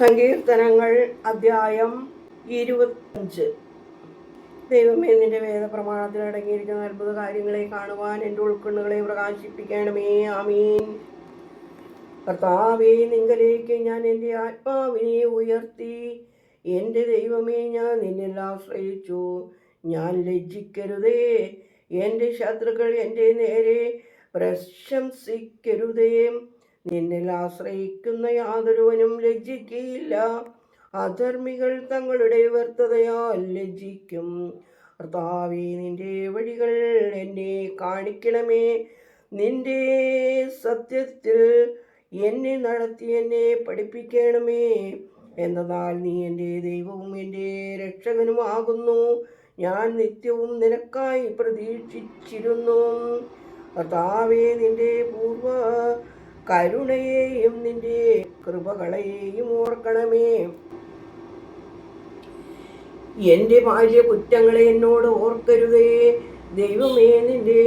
സങ്കീർത്തനങ്ങൾ അധ്യായം ഇരുപത്തഞ്ച് ദൈവമേ നിന്റെ വേദപ്രമാണത്തിൽ അടങ്ങിയിരിക്കുന്ന അത്ഭുത കാര്യങ്ങളെ കാണുവാൻ എന്റെ ഉൾക്കണ്ണുകളെ പ്രകാശിപ്പിക്കണമേ ആമീൻ. കർത്താവേ നിങ്കലേക്ക് ഞാൻ എന്റെ ആത്മാവിനെ ഉയർത്തി. എന്റെ ദൈവമേ ഞാൻ നിന്നിൽ ആശ്രയിച്ചു ഞാൻ ലജ്ജിക്കരുതേ. എന്റെ ശത്രുക്കൾ എന്റെ നേരെ പ്രശംസിക്കരുതേ. നിന്നിൽ ആശ്രയിക്കുന്ന യാതൊരുവനും ലജ്ജിക്കയില്ല. അധർമ്മികൾ തങ്ങളുടെ വ്യർത്ഥതയാൽ ലജ്ജിക്കും. കർത്താവേ നിന്റെ വഴികൾ എന്നെ കാണിക്കണമേ. നിന്റെ സത്യത്തിൽ എന്നെ നടത്തി എന്നെ പഠിപ്പിക്കണമേ. എന്നതാൽ നീ എന്റെ ദൈവവും എന്റെ രക്ഷകനുമാകുന്നു. ഞാൻ നിത്യവും നിനക്കായി പ്രതീക്ഷിച്ചിരുന്നു. കർത്താവേ നിന്റെ പൂർവ കരുണയെയും നിന്റെ കൃപകളെയും ഓർക്കണമേ. എന്റെ ഭാര്യ കുറ്റങ്ങളെ എന്നോട് ഓർക്കരുതേ. ദൈവമേ നിന്റെ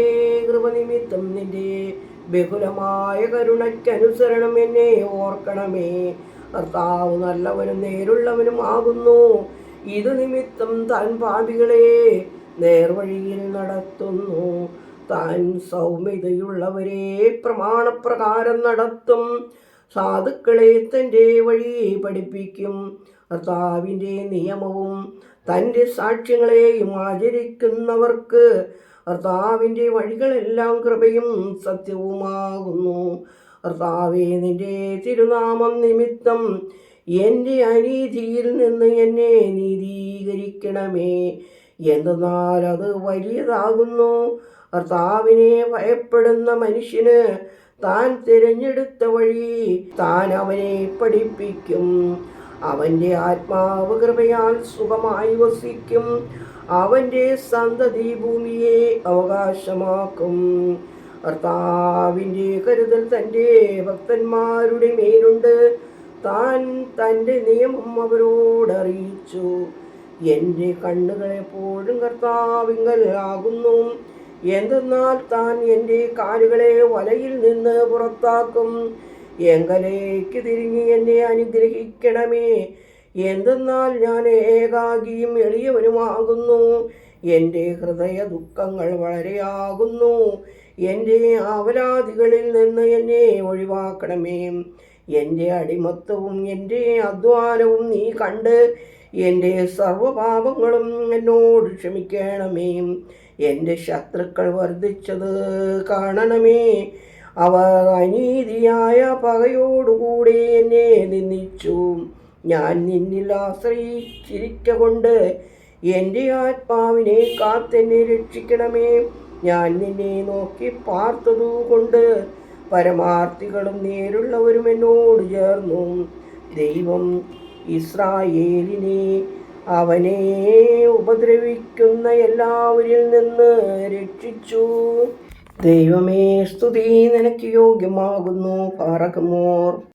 കൃപനിമിത്തം നിന്റെ ബഹുലമായ കരുണയ്ക്കനുസരണം എന്നെ ഓർക്കണമേ. കർത്താവ് നല്ലവനും നേരുള്ളവനും ആകുന്നു. ഇത് നിമിത്തം താൻ പാപികളെ നേർവഴിയിൽ നടത്തുന്നു. താൻ സൗമ്യതയുള്ളവരെ പ്രമാണപ്രകാരം നടത്തും. സാധുക്കളെ തന്റെ വഴി പഠിപ്പിക്കും. കർത്താവിന്റെ നിയമവും തന്റെ സാക്ഷ്യങ്ങളെയും ആചരിക്കുന്നവർക്ക് കർത്താവിന്റെ വഴികളെല്ലാം കൃപയും സത്യവുമാകുന്നു. കർത്താവെ നിന്റെ തിരുനാമം നിമിത്തം എന്റെ അനീതിയിൽ നിന്ന് എന്നെ നീതീകരിക്കണമേ. എന്തെന്നാൽ അത് വലിയതാകുന്നു. കർത്താവിനെ ഭയപ്പെടുന്ന മനുഷ്യന് താൻ തിരഞ്ഞെടുത്ത വഴി താൻ അവനെ പഠിപ്പിക്കും. അവന്റെ ആത്മാവ് കൃപയാൽ സുഖമായി വസിക്കും. അവന്റെ സന്തതി ഭൂമിയെ അവകാശമാക്കും. കർത്താവിന്റെ കരുതൽ തന്റെ ഭക്തന്മാരുടെ മേലുണ്ട്. താൻ തന്റെ നിയമം അവരോട് അറിയിച്ചു എന്റെ കണ്ണുകൾ എപ്പോഴും കർത്താവിങ്കൽ ആകുന്നു. എന്തെന്നാൽ താൻ എന്റെ കാലുകളെ വലയിൽ നിന്ന് പുറത്താക്കും. എങ്കലേക്ക് തിരിഞ്ഞ് എന്നെ അനുഗ്രഹിക്കണമേ. എന്തെന്നാൽ ഞാൻ ഏകാഗിയും എളിയവനുമാകുന്നു. എന്റെ ഹൃദയ ദുഃഖങ്ങൾ വളരെയാകുന്നു. എന്റെ അപരാധികളിൽ നിന്ന് എന്നെ ഒഴിവാക്കണമേ. എന്റെ അടിമത്തവും എന്റെ അധ്വാനവും നീ കണ്ട് എന്റെ സർവപാപങ്ങളും എന്നോട് ക്ഷമിക്കണമേ. എന്റെ ശത്രുക്കൾ വർദ്ധിച്ചത് കാണണമേ. അവർ അനീതിയായ പകയോടുകൂടി എന്നെ നിന്ദിച്ചു. ഞാൻ നിന്നിൽ ആശ്രയിച്ചിരിക്കൊണ്ട് എന്റെ ആത്മാവിനെ കാത്തെന്നെ രക്ഷിക്കണമേ. ഞാൻ നിന്നെ നോക്കി പാർത്തതുകൊണ്ട് പരമാർത്ഥികളും നേരുള്ളവരും എന്നോട് ചേർന്നു. ദൈവം ഇസ്രായേലിനെ അവനെ ഉപദ്രവിക്കുന്ന എല്ലാവരിൽ നിന്ന് രക്ഷിച്ചു. ദൈവമേ സ്തുതി നിനക്ക് യോഗ്യമാകുന്നു പാറകുമോർ.